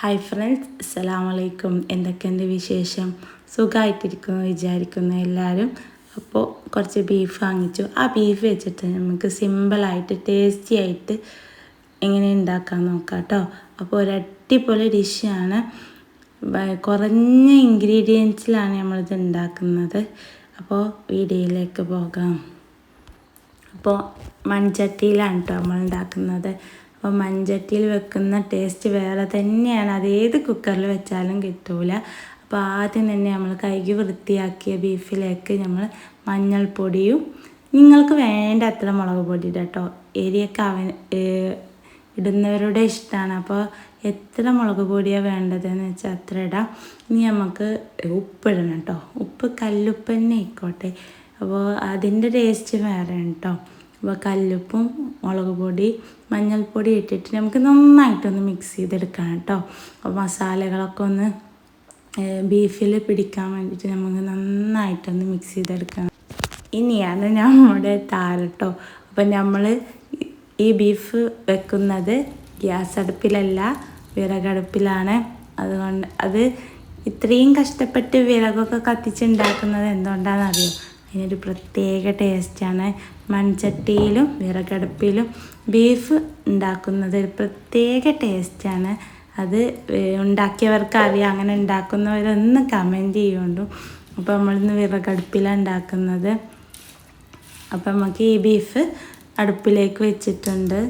Hi friends അസ്സലാം വലൈക്കും എന്തൊക്കെയുണ്ട് വിശേഷം? സുഖമായിട്ടിരിക്കുന്നു വിചാരിക്കുന്നു എല്ലാവരും അപ്പോൾ കുറച്ച് ബീഫ് വാങ്ങിച്ചു. ആ ബീഫ് വെച്ചിട്ട് നമുക്ക് സിമ്പിളായിട്ട് ടേസ്റ്റി ആയിട്ട് എങ്ങനെ ഉണ്ടാക്കാൻ നോക്കാം കേട്ടോ അപ്പോൾ ഒരു അടിപൊളി ഡിഷാണ് കുറഞ്ഞ ഇൻഗ്രീഡിയൻസിലാണ് നമ്മളിത് ഉണ്ടാക്കുന്നത് അപ്പോൾ വീഡിയോയിലേക്ക് പോകാം. അപ്പോൾ മൺചട്ടിയിലാണ് കേട്ടോ നമ്മൾ ഉണ്ടാക്കുന്നത് അപ്പോൾ മൺചട്ടിയിൽ വെക്കുന്ന ടേസ്റ്റ് വേറെ തന്നെയാണ്. അത് ഏത് കുക്കറിൽ വെച്ചാലും കിട്ടൂല. അപ്പോൾ ആദ്യം തന്നെ നമ്മൾ കഴുകി വൃത്തിയാക്കിയ ബീഫിലേക്ക് നമ്മൾ മഞ്ഞൾപ്പൊടിയും നിങ്ങൾക്ക് വേണ്ട അത്ര മുളക് പൊടി കേട്ടോ എരിയൊക്കെ അവൻ ഇടുന്നവരുടെ ഇഷ്ടമാണ് അപ്പോൾ എത്ര മുളക് പൊടിയാണ് വേണ്ടതെന്ന് വെച്ചാൽ അത്ര ഇടാം. ഇനി നമുക്ക് ഉപ്പിടണം കേട്ടോ ഉപ്പ് കല്ലുപ്പ് തന്നെ ആയിക്കോട്ടെ. അപ്പോൾ അതിന്റെ ടേസ്റ്റ് വേറെ കേട്ടോ അപ്പോൾ കല്ലുപ്പും മുളക് പൊടി മഞ്ഞൾപ്പൊടി ഇട്ടിട്ട് നമുക്ക് നന്നായിട്ടൊന്ന് മിക്സ് ചെയ്തെടുക്കണം കേട്ടോ. അപ്പോൾ മസാലകളൊക്കെ ഒന്ന് ബീഫിൽ പിടിക്കാൻ വേണ്ടിയിട്ട് നമുക്ക് നന്നായിട്ടൊന്ന് മിക്സ് ചെയ്തെടുക്കണം. ഇനിയാണ് നമ്മുടെ താരട്ടോ അപ്പം നമ്മൾ ഈ ബീഫ് വെക്കുന്നത് ഗ്യാസ് അടുപ്പിലല്ല വിറകടുപ്പിലാണ് അതുകൊണ്ട് അത് ഇത്രയും കഷ്ടപ്പെട്ട് വിറകൊക്കെ കത്തിച്ചുണ്ടാക്കുന്നത് എന്തുകൊണ്ടാണെന്നറിയോ? അതിനൊരു പ്രത്യേക ടേസ്റ്റാണ് മൺചട്ടിയിലും വിറകടുപ്പിലും ബീഫ് ഉണ്ടാക്കുന്നത് ഒരു പ്രത്യേക ടേസ്റ്റാണ് അത് ഉണ്ടാക്കിയവർക്ക് അറിയാം. അങ്ങനെ ഉണ്ടാക്കുന്നവരൊന്ന് കമന്റ് ചെയ്യുകൊണ്ടു അപ്പോൾ നമ്മളിന്ന് വിറകടുപ്പിലാണ് ഉണ്ടാക്കുന്നത്. അപ്പം നമുക്ക് ഈ ബീഫ് അടുപ്പിലേക്ക് വെച്ചിട്ടുണ്ട്.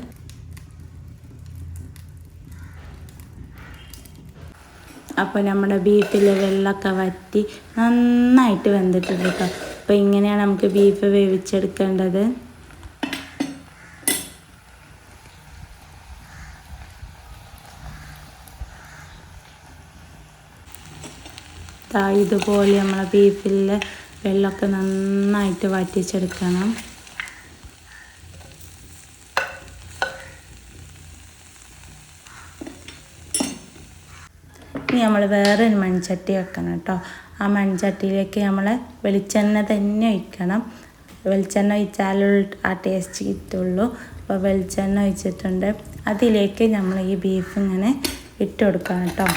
അപ്പോൾ നമ്മുടെ ബീഫിൽ വെള്ളമൊക്കെ വറ്റി നന്നായിട്ട് വെന്തിട്ടുണ്ട് കേട്ടോ അപ്പോൾ ഇങ്ങനെയാണ് നമുക്ക് ബീഫ് വേവിച്ചെടുക്കേണ്ടത്. ഇതുപോലെ നമ്മളെ ബീഫിൽ വെള്ളമൊക്കെ നന്നായിട്ട് വറ്റിച്ചെടുക്കണം. ഇനി നമ്മൾ വേറൊരു മൺചട്ടി വെക്കണം കേട്ടോ. ആ മൺചട്ടിയിലേക്ക് നമ്മൾ വെളിച്ചെണ്ണ തന്നെ ഒഴിക്കണം. വെളിച്ചെണ്ണ ഒഴിച്ചാലുള്ള ആ ടേസ്റ്റ് കിട്ടുള്ളൂ. അപ്പോൾ വെളിച്ചെണ്ണ ഒഴിച്ചിട്ടുണ്ട്. അതിലേക്ക് നമ്മൾ ഈ ബീഫ് ഇങ്ങനെ ഇട്ട് കൊടുക്കണം കേട്ടോ.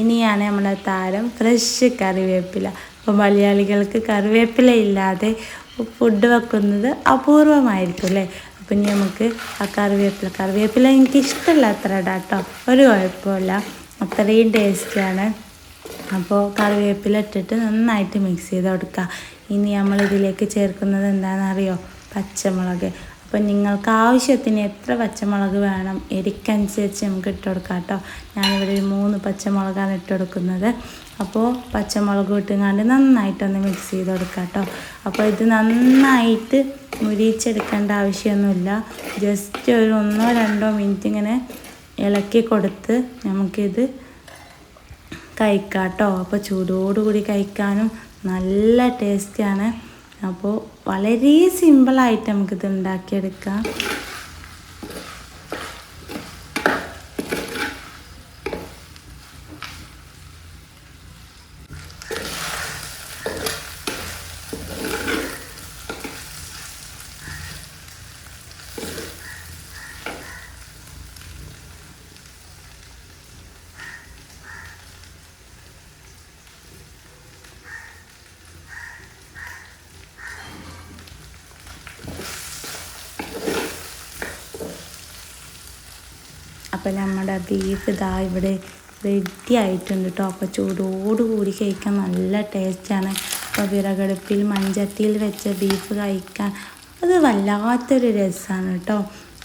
ഇനിയാണ് നമ്മുടെ താരം ഫ്രഷ് കറിവേപ്പില. അപ്പോൾ മലയാളികൾക്ക് കറിവേപ്പില ഇല്ലാതെ ഫുഡ് വെക്കുന്നത് അപൂർവമായിരിക്കും അല്ലേ? അപ്പം ഇനി നമുക്ക് ആ കറിവേപ്പില കറിവേപ്പില എനിക്ക് ഇഷ്ടമല്ല അത്ര കേട്ടോ ഒരു കുഴപ്പമില്ല അത്രയും ടേസ്റ്റിയാണ് അപ്പോൾ കറിവേപ്പില ഇട്ടിട്ട് നന്നായിട്ട് മിക്സ് ചെയ്ത് കൊടുക്കുക ഇനി നമ്മൾ ഇതിലേക്ക് ചേർക്കുന്നത് എന്താണെന്നറിയോ? പച്ചമുളക്. അപ്പം നിങ്ങൾക്ക് ആവശ്യത്തിന് എത്ര പച്ചമുളക് വേണം? എരിക്കനുസരിച്ച് നമുക്ക് ഇട്ട് കൊടുക്കാം കേട്ടോ. ഞാനിവിടെ ഒരു മൂന്ന് പച്ചമുളകാണ് ഇട്ട് കൊടുക്കുന്നത്. അപ്പോൾ പച്ചമുളക് ഇട്ടുങ്ങാണ്ട് നന്നായിട്ടൊന്ന് മിക്സ് ചെയ്ത് കൊടുക്കാം കേട്ടോ. അപ്പോൾ ഇത് നന്നായിട്ട് മുരിച്ചെടുക്കേണ്ട ആവശ്യമൊന്നുമില്ല. ജസ്റ്റ് ഒരു ഒന്നോ രണ്ടോ മിനിറ്റ് ഇങ്ങനെ ഇളക്കി കൊടുത്ത് നമുക്കിത് കഴിക്കാം കേട്ടോ. അപ്പോൾ ചൂടോടുകൂടി കഴിക്കാനും നല്ല ടേസ്റ്റാണ് അപ്പോൾ വളരെ സിമ്പിളായിട്ട് നമുക്കിത് ഉണ്ടാക്കിയെടുക്കാം. അപ്പം നമ്മുടെ ബീഫ് ഇതാ ഇവിടെ റെഡി ആയിട്ടുണ്ട് കേട്ടോ അപ്പോൾ ചൂടോടുകൂടി കഴിക്കാൻ നല്ല ടേസ്റ്റാണ് അപ്പോൾ വിറകടുപ്പിൽ മഞ്ചത്തിയിൽ വെച്ച ബീഫ് കഴിക്കാൻ അത് വല്ലാത്തൊരു രസമാണ് കേട്ടോ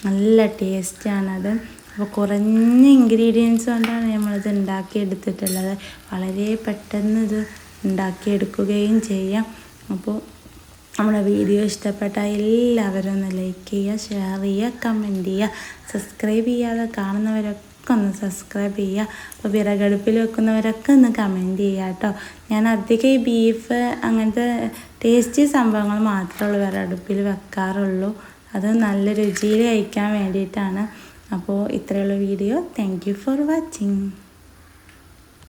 നല്ല ടേസ്റ്റാണത് അപ്പോൾ കുറഞ്ഞ ഇൻഗ്രീഡിയൻസ് കൊണ്ടാണ് നമ്മളിത് ഉണ്ടാക്കിയെടുത്തിട്ടുള്ളത്. വളരെ പെട്ടെന്ന് ഇത് ഉണ്ടാക്കിയെടുക്കുകയും ചെയ്യാം. അപ്പോൾ നമ്മുടെ വീഡിയോ ഇഷ്ടപ്പെട്ട എല്ലാവരും ഒന്ന് ലൈക്ക് ചെയ്യുക ഷെയർ ചെയ്യുക കമന്റ് ചെയ്യുക സബ്സ്ക്രൈബ് ചെയ്യാതെ കാണുന്നവരൊക്കെ ഒന്ന് സബ്സ്ക്രൈബ് ചെയ്യുക. അപ്പോൾ വിറകടുപ്പിൽ വെക്കുന്നവരൊക്കെ ഒന്ന് കമന്റ് ചെയ്യുക കേട്ടോ. ഞാൻ അധികം ഈ ബീഫ് അങ്ങനത്തെ ടേസ്റ്റി സംഭവങ്ങൾ മാത്രമേ വിറകടുപ്പിൽ വെക്കാറുള്ളൂ. അത് നല്ല രുചിയിൽ കഴിക്കാൻ വേണ്ടിയിട്ടാണ്. അപ്പോൾ ഇത്രയുള്ള വീഡിയോ. Thank for watching